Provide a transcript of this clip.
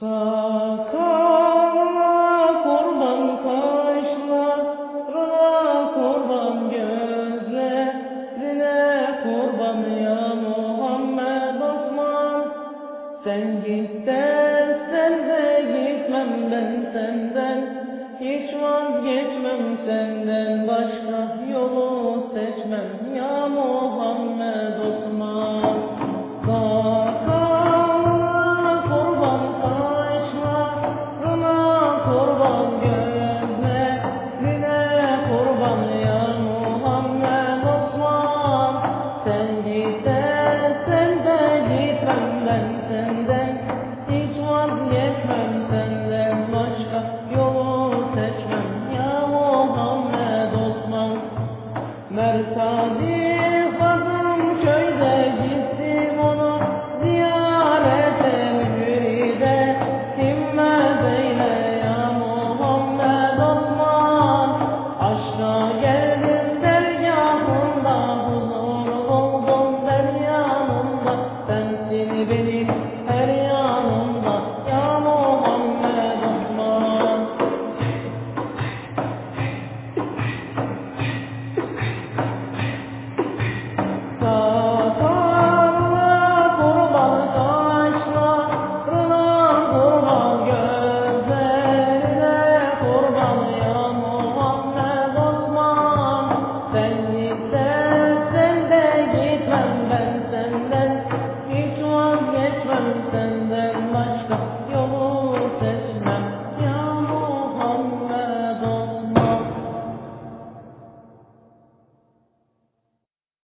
Sakalına kurban kaşlarına kurban gözlerine kurban ya Muhammed Osman. Sen git dersen de gitmem ben senden Hiç vazgeçmem senden কাঁদে Sen git de sen de gitmem ben senden. Hiç vazgeçmem senden başka